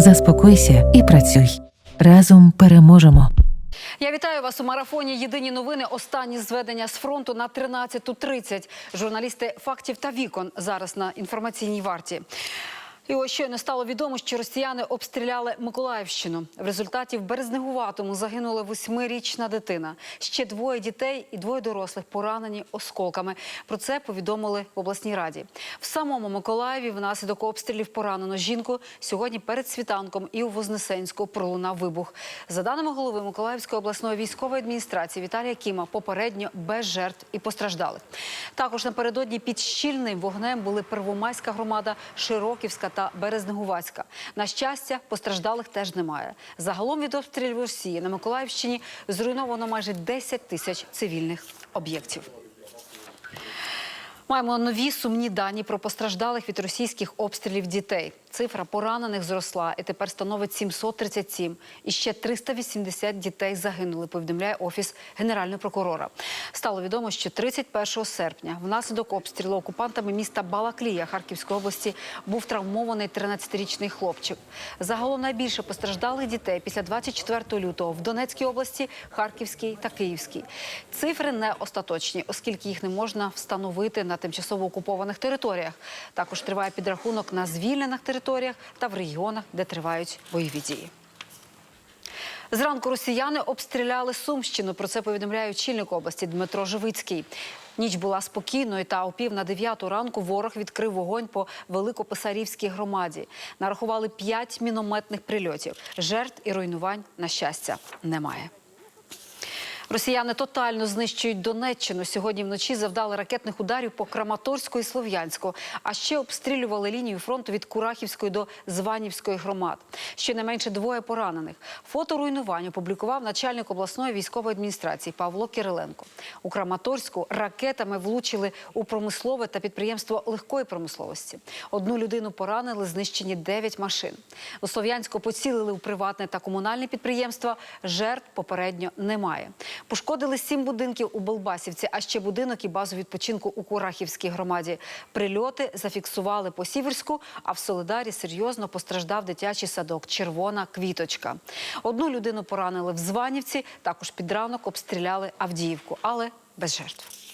Заспокойся і працюй. Разом переможемо. Я вітаю вас у марафоні. Єдині новини. Останні зведення з фронту на 13.30. Журналісти фактів та вікон зараз на інформаційній варті. І ось щойно стало відомо, що росіяни обстріляли Миколаївщину. В результаті в Березнегуватому загинула восьмирічна дитина. Ще двоє дітей і двоє дорослих поранені осколками. Про це повідомили в обласній раді. В самому Миколаєві внаслідок обстрілів поранено жінку. Сьогодні перед світанком і у Вознесенську пролунав вибух. За даними голови Миколаївської обласної військової адміністрації Віталія Кіма, попередньо без жертв і постраждалих. Також напередодні під щільним вогнем були Первомайська громада, Широківська та Березнегувацька. На щастя, постраждалих теж немає. Загалом від обстрілів Росії на Миколаївщині зруйновано майже 10 тисяч цивільних об'єктів. Маємо нові сумні дані про постраждалих від російських обстрілів дітей. Цифра поранених зросла і тепер становить 737. І ще 380 дітей загинули, повідомляє офіс генерального прокурора. Стало відомо, що 31 серпня внаслідок обстрілу окупантами міста Балаклія Харківської області був травмований 13-річний хлопчик. Загалом найбільше постраждалих дітей після 24 лютого в Донецькій області, Харківській та Київській. Цифри не остаточні, оскільки їх не можна встановити на тимчасово окупованих територіях. Також триває підрахунок на звільнених територіях та в регіонах, де тривають бойові дії. Зранку росіяни обстріляли Сумщину. Про це повідомляє очільник області Дмитро Живицький. Ніч була спокійною, та о пів на дев'яту ранку ворог відкрив вогонь по Великописарівській громаді. Нарахували п'ять мінометних прильотів. Жертв і руйнувань, на щастя, немає. Росіяни тотально знищують Донеччину. Сьогодні вночі завдали ракетних ударів по Краматорську і Слов'янську, а ще обстрілювали лінію фронту від Курахівської до Званівської громад. Щонайменше двоє поранених. Фото руйнувань опублікував начальник обласної військової адміністрації Павло Кириленко. У Краматорську ракетами влучили у промислове та підприємство легкої промисловості. Одну людину поранили, знищені 9 машин. У Слов'янську поцілили у приватне та комунальне підприємства. Жертв попередньо немає. Пошкодили сім будинків у Болбасівці, а ще будинок і базу відпочинку у Курахівській громаді. Прильоти зафіксували по Сіверську, а в Солидарі серйозно постраждав дитячий садок Червона квіточка. Одну людину поранили в Званівці. Також під ранок обстріляли Авдіївку, але без жертв.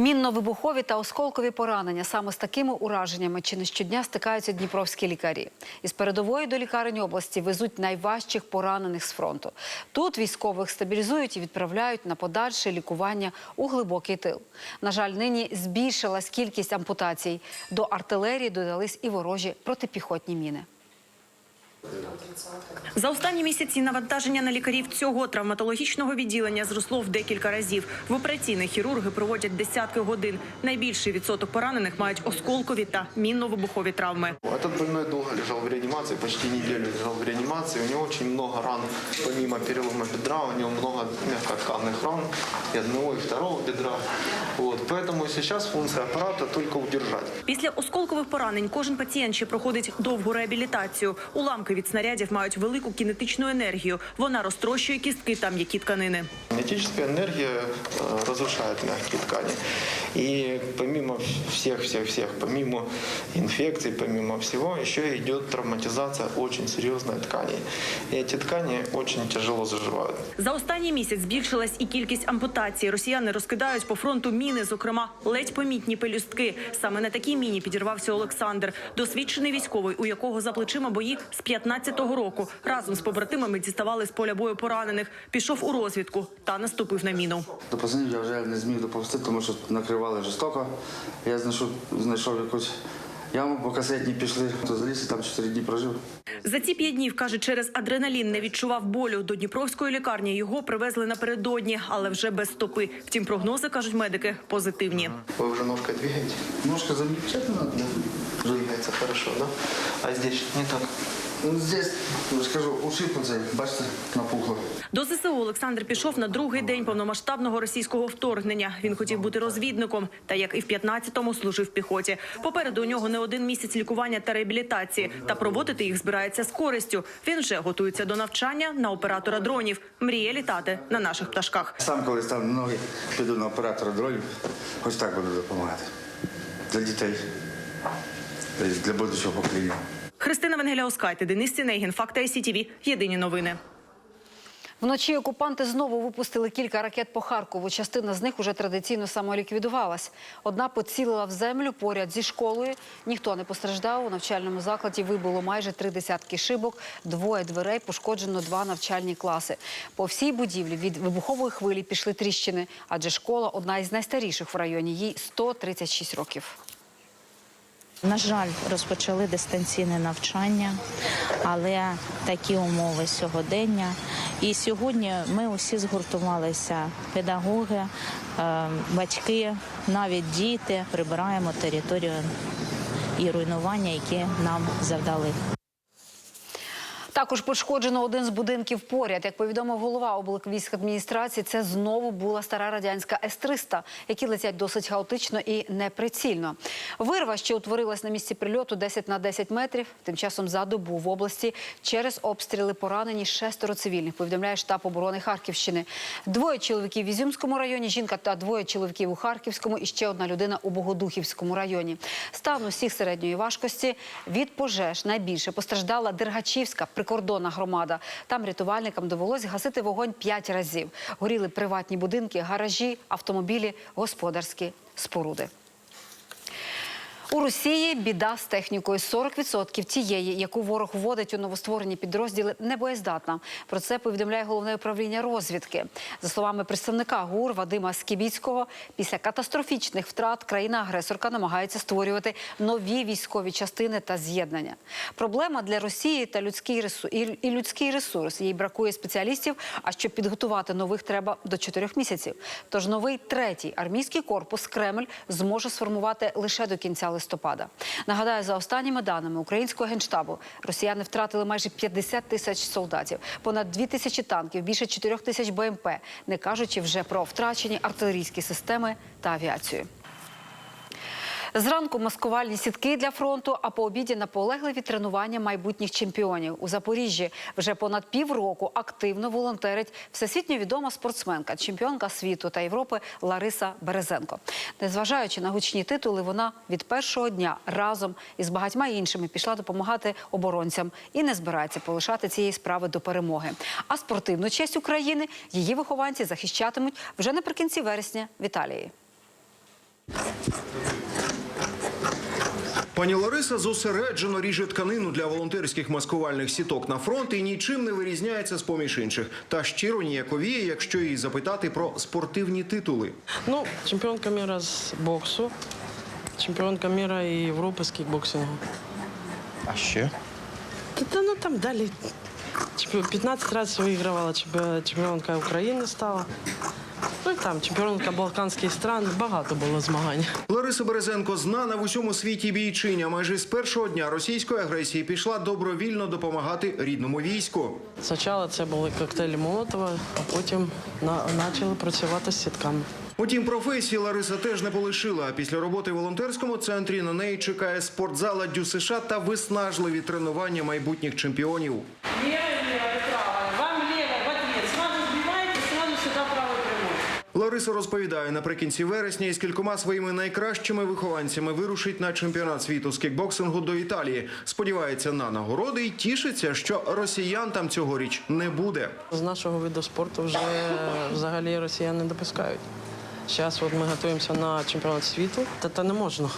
Мінно-вибухові та осколкові поранення саме з такими ураженнями чи не щодня стикаються дніпровські лікарі. Із передової до лікарень області везуть найважчих поранених з фронту. Тут військових стабілізують і відправляють на подальше лікування у глибокий тил. На жаль, нині збільшилась кількість ампутацій. До артилерії додались і ворожі протипіхотні міни. За останні місяці навантаження на лікарів цього травматологічного відділення зросло в декілька разів. В операційних хірурги проводять десятки годин. Найбільший відсоток поранених мають осколкові та мінно-вибухові травми. Этот больной долго лежал в реанимации, почти неделю лежал в реанимации. У него очень много ран, помимо перелома бедра, у него много мягкотканных ран и одного, и второго бедра. Вот. Поэтому сейчас функция аппарата только удержать. Після осколкових поранень кожен пацієнт ще проходить довгу реабілітацію. Уламки від снарядів мають велику кінетичну енергію. Вона розтрощує кістки та м'які тканини. Кінетична енергія розрушає м'які ткани. И помимо всех-всех-всех, помимо инфекций, помимо всего, еще идет травматизация очень серьезной тканей. И эти ткани очень тяжело заживают. За останній місяць збільшилась і кількість ампутацій. Росіяни розкидають по фронту міни, зокрема ледь помітні пелюстки. Саме на такій міні підірвався Олександр, досвідчений військовий, у якого за плечима бої з 15-го року. Разом з побратимами діставали з поля бою поранених. Пішов у розвідку та наступив на міну. До пацанів я вже не зміг доповсти, тому що накривали жорстоко. Я знайшов, знайшов якусь яму, по касетні пішли, то заліз і там чотири дні прожив. За ці п'ять днів каже, через адреналін не відчував болю. До Дніпровської лікарні його привезли напередодні, але вже без стопи. Втім, прогнози кажуть медики позитивні. Вы уже ножкой двигаете? Ножка замечательно надо. Двигается хорошо, да? А здесь не так. Ну, здесь, скажу, ушибку цей, бачите, напухло. До ЗСУ Олександр пішов на другий день повномасштабного російського вторгнення. Він хотів бути розвідником, та як і в 15-му служив в піхоті. Попереду у нього не один місяць лікування та реабілітації. Та проводити їх збирається з користю. Він вже готується до навчання на оператора дронів. Мріє літати на наших пташках. Сам коли став на ноги, піду на оператора дронів, ось так буду допомагати. Для дітей, для будущого покоління. Христина Венгеляускайте, Денис Цінегін, Факти СІТІВІ. Єдині новини. Вночі окупанти знову випустили кілька ракет по Харкову. Частина з них уже традиційно самоліквідувалась. Одна поцілила в землю поряд зі школою. Ніхто не постраждав. У навчальному закладі вибуло майже три десятки шибок, двоє дверей, пошкоджено два навчальні класи. По всій будівлі від вибухової хвилі пішли тріщини, адже школа одна із найстаріших в районі. Їй 136 років. На жаль, розпочали дистанційне навчання, але такі умови сьогодення. І сьогодні ми усі згуртувалися: педагоги, е, батьки, навіть діти прибираємо територію і руйнування, які нам завдали. Також пошкоджено один з будинків поряд. Як повідомив голова облвійськадміністрації, це знову була стара радянська С-300, які летять досить хаотично і неприцільно. Вирва, що утворилась на місці прильоту 10 на 10 метрів. Тим часом за добу в області через обстріли поранені шестеро цивільних, повідомляє штаб оборони Харківщини. Двоє чоловіків в Ізюмському районі, жінка та двоє чоловіків у Харківському і ще одна людина у Богодухівському районі. Стан усіх середньої важкості від пожеж найбільше постраждала Дергачівська прикордонна громада. Там рятувальникам довелось гасити вогонь п'ять разів. Горіли приватні будинки, гаражі, автомобілі, господарські споруди. У Росії біда з технікою. 40% тієї, яку ворог вводить у новостворені підрозділи, не боєздатна. Про це повідомляє головне управління розвідки. За словами представника ГУР Вадима Скібіцького, після катастрофічних втрат країна-агресорка намагається створювати нові військові частини та з'єднання. Проблема для Росії та людський ресурс і людський ресурс. Їй бракує спеціалістів. А щоб підготувати нових, треба до чотирьох місяців. Тож новий третій армійський корпус Кремль зможе сформувати лише до кінця листопада. Нагадаю, за останніми даними українського генштабу, росіяни втратили майже 50 тисяч солдатів, понад 2 тисячі танків, більше 4 тисяч БМП, не кажучи вже про втрачені артилерійські системи та авіацію. Зранку маскувальні сітки для фронту, а по обіді наполегливі тренування майбутніх чемпіонів. У Запоріжжі вже понад півроку активно волонтерить всесвітньо відома спортсменка, чемпіонка світу та Європи Лариса Березенко. Незважаючи на гучні титули, вона від першого дня разом із багатьма іншими пішла допомагати оборонцям і не збирається полишати цієї справи до перемоги. А спортивну честь України її вихованці захищатимуть вже наприкінці вересня в Італії. Пані Лариса зосереджено ріже тканину для волонтерських маскувальних сіток на фронт і нічим не вирізняється з поміж інших. Та щиро ніяковіє, якщо її запитати про спортивні титули. Ну, чемпіонка міра з боксу, чемпіонка міра і Європи з кікбоксингу. А ще Та, та ну там далі. чемпіон- 15 разів вигравала чемпі- чемпіонка України стала. Ну і там чемпіонка Балканських стран. Багато було змагань. Лариса Березенко знана в усьому світі бійчиня. Майже з першого дня російської агресії пішла добровільно допомагати рідному війську. Спочатку це були коктейлі Молотова, а потім на, почали працювати з сітками. Утім, професії Лариса теж не полишила. Після роботи в волонтерському центрі на неї чекає спортзала Дю США та виснажливі тренування майбутніх чемпіонів. Лариса розповідає, наприкінці вересня із кількома своїми найкращими вихованцями вирушить на чемпіонат світу з кікбоксингу до Італії. Сподівається на нагороди і тішиться, що росіян там цьогоріч не буде. З нашого виду спорту вже взагалі росіян не допускають. Зараз от ми готуємося на чемпіонат світу, та, та не можна.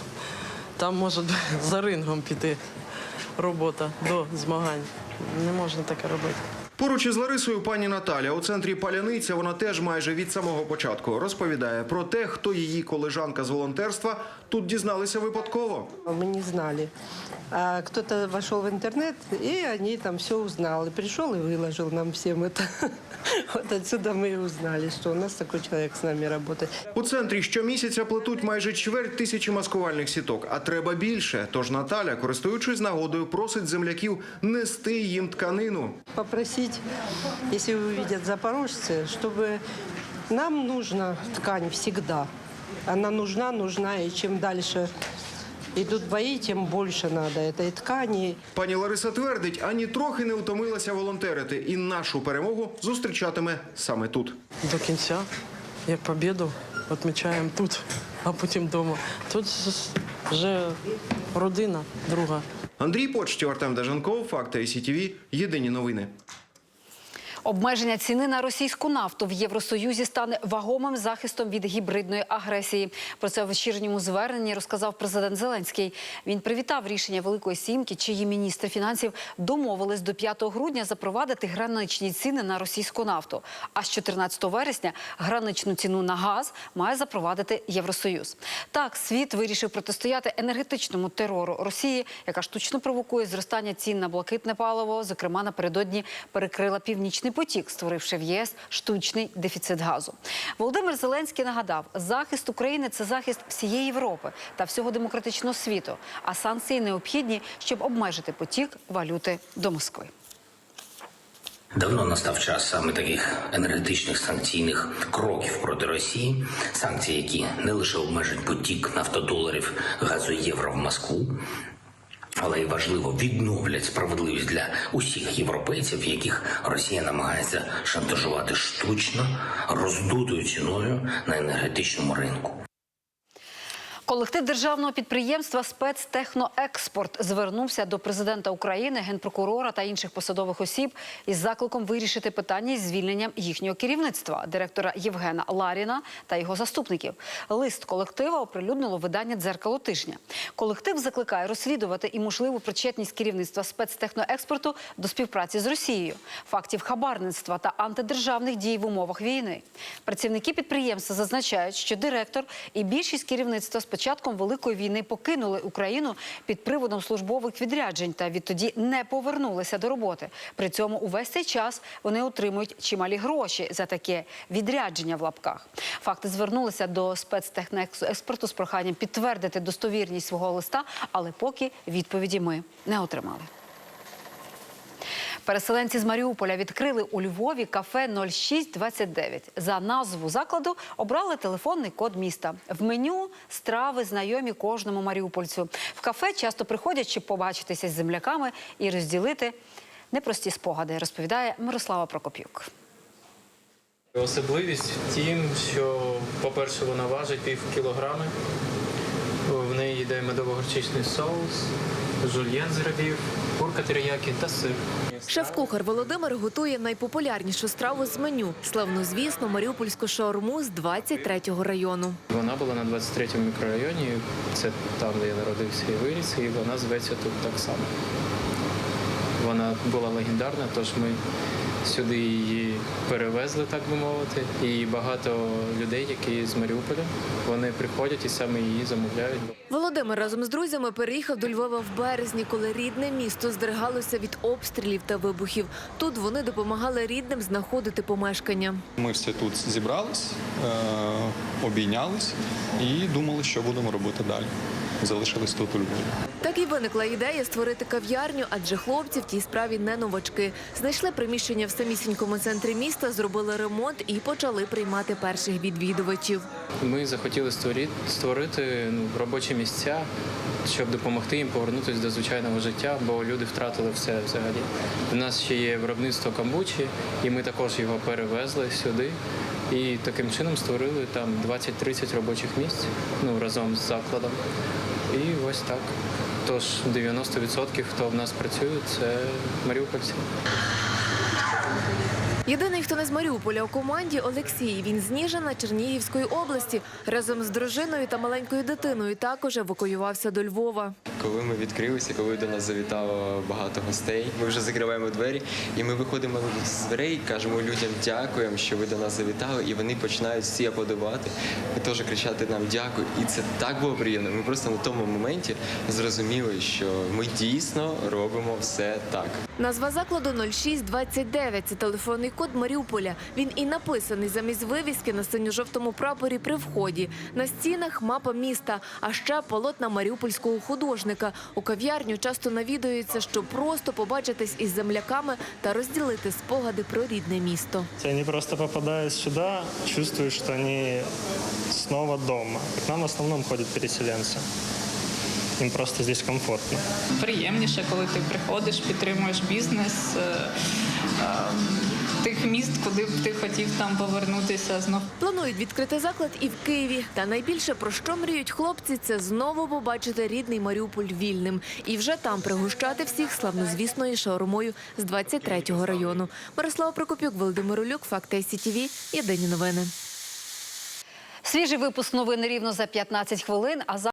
Там може за рингом піти робота до змагань. Не можна таке робити. Поруч із Ларисою пані Наталя у центрі Паляниця вона теж майже від самого початку розповідає про те, хто її колежанка з волонтерства тут дізналися випадково. Мы не знали. А кто-то вошел в интернет, и они там все узнал. И пришел и выложил нам всем это. Вот отсюда мы и узнали, что у нас такой человек с нами работает. У центрі щомісяця плетуть майже чверть тисячі маскувальних сіток, а треба більше. Тож Наталя, користуючись нагодою, просить земляків нести їм тканину. Попросить, если увидят запорожцы, чтобы нам нужна ткань всегда. Она нужна, нужна, и чем дальше идут бои, тем больше надо этой ткани. Пані Лариса твердить, ані трохи не утомилася волонтерити, і нашу перемогу зустрічатиме саме тут. До кінця, як побіду, відмічаємо тут, а потім вдома. Тут вже родина друга. Андрій Почтів, Артем Дажанков, Факти СІТВ. Єдині новини. Обмеження ціни на російську нафту в Євросоюзі стане вагомим захистом від гібридної агресії. Про це в вечірньому зверненні розказав президент Зеленський. Він привітав рішення Великої Сімки, чиї міністри фінансів домовились до 5 грудня запровадити граничні ціни на російську нафту. А з 14 вересня граничну ціну на газ має запровадити Євросоюз. Так, світ вирішив протистояти енергетичному терору Росії, яка штучно провокує зростання цін на блакитне паливо. Зокрема, напередодні перекрила північний потік, створивши в ЄС штучний дефіцит газу. Володимир Зеленський нагадав, захист України це захист всієї Європи та всього демократичного світу. А санкції необхідні, щоб обмежити потік валюти до Москви. Давно настав час саме таких енергетичних санкційних кроків проти Росії, санкції, які не лише обмежать потік нафтодоларів газу євро в Москву, але й важливо відновлять справедливість для усіх європейців, яких Росія намагається шантажувати штучно, роздутою ціною на енергетичному ринку. Колектив державного підприємства «Спецтехноекспорт» звернувся до президента України, генпрокурора та інших посадових осіб із закликом вирішити питання із звільненням їхнього керівництва, директора Євгена Ларіна та його заступників. Лист колектива оприлюднило видання «Дзеркало тижня». Колектив закликає розслідувати і можливу причетність керівництва спецтехноекспорту до співпраці з Росією, фактів хабарництва та антидержавних дій в умовах війни. Працівники підприємства зазначають, що директор і більшість керівництва початком великої війни покинули Україну під приводом службових відряджень та відтоді не повернулися до роботи. При цьому увесь цей час вони отримують чималі гроші за таке відрядження в лапках. Факти звернулися до спецтехнекспорту з проханням підтвердити достовірність свого листа, але поки відповіді ми не отримали. Переселенці з Маріуполя відкрили у Львові кафе 0629. За назву закладу обрали телефонний код міста. В меню страви знайомі кожному маріупольцю. В кафе часто приходять, щоб побачитися з земляками і розділити непрості спогади, розповідає Мирослава Прокоп'юк. Особливість в тім, що, по-перше, вона важить пів кілограми. В неї йде медово-горчичний соус, жульєн з грибів, теріякі та сир. Шеф-кухар Володимир готує найпопулярнішу страву з меню славнозвісну маріупольську шаурму з 23-го району. Вона була на 23-му мікрорайоні, це там, де я народився і виріс, і вона зветься тут так само. Вона була легендарна, тож ми сюди її перевезли, так би мовити. І багато людей, які з Маріуполя, вони приходять і саме її замовляють. Володимир разом з друзями переїхав до Львова в березні, коли рідне місто здригалося від обстрілів та вибухів. Тут вони допомагали рідним знаходити помешкання. Ми всі тут зібрались, е, обійнялись і думали, що будемо робити далі. Залишились тут у Львові. Так і виникла ідея створити кав'ярню, адже хлопці в тій справі не новачки. Знайшли приміщення в самісінькому центрі міста, зробили ремонт і почали приймати перших відвідувачів. Ми захотіли створити, створити ну, робочі місця, щоб допомогти їм повернутися до звичайного життя, бо люди втратили все взагалі. У нас ще є виробництво камбучі, і ми також його перевезли сюди. І таким чином створили там 20-30 робочих місць ну, разом з закладом. Ось так. Тож 90% хто в нас працює, це маріупольці. Єдиний, хто не з Маріуполя у команді Олексій. Він з Ніжина Чернігівської області. Разом з дружиною та маленькою дитиною також евакуювався до Львова. Коли ми відкрилися, коли до нас завітало багато гостей, ми вже закриваємо двері, і ми виходимо з дверей, кажемо людям дякуємо, що ви до нас завітали, і вони починають всі аплодувати і теж кричати нам дякую. І це так було приємно. Ми просто на тому моменті зрозуміли, що ми дійсно робимо все так. Назва закладу 0629 – це телефонний код Маріуполя. Він і написаний замість вивіски на синьо-жовтому прапорі при вході. На стінах мапа міста, а ще полотна маріупольського художника. У кав'ярню часто навідуються, щоб просто побачитись із земляками та розділити спогади про рідне місто. Они просто попадая сюда, чувствуют, что они снова дома. К нам в основном ходят переселенцы. Им просто здесь комфортно. приємніше, коли ти приходиш, підтримуєш бізнес, е, е, тих міст, куди б ти хотів там повернутися знов. Планують відкрити заклад і в Києві. Та найбільше про що мріють хлопці, це знову побачити рідний Маріуполь вільним і вже там пригощати всіх славнозвісною шаурмою з 23-го району. Мирослава Прокопюк, Володимир Улюк, Факти СІТІВІ. Єдині новини. Свіжий випуск новин рівно за 15 хвилин. А за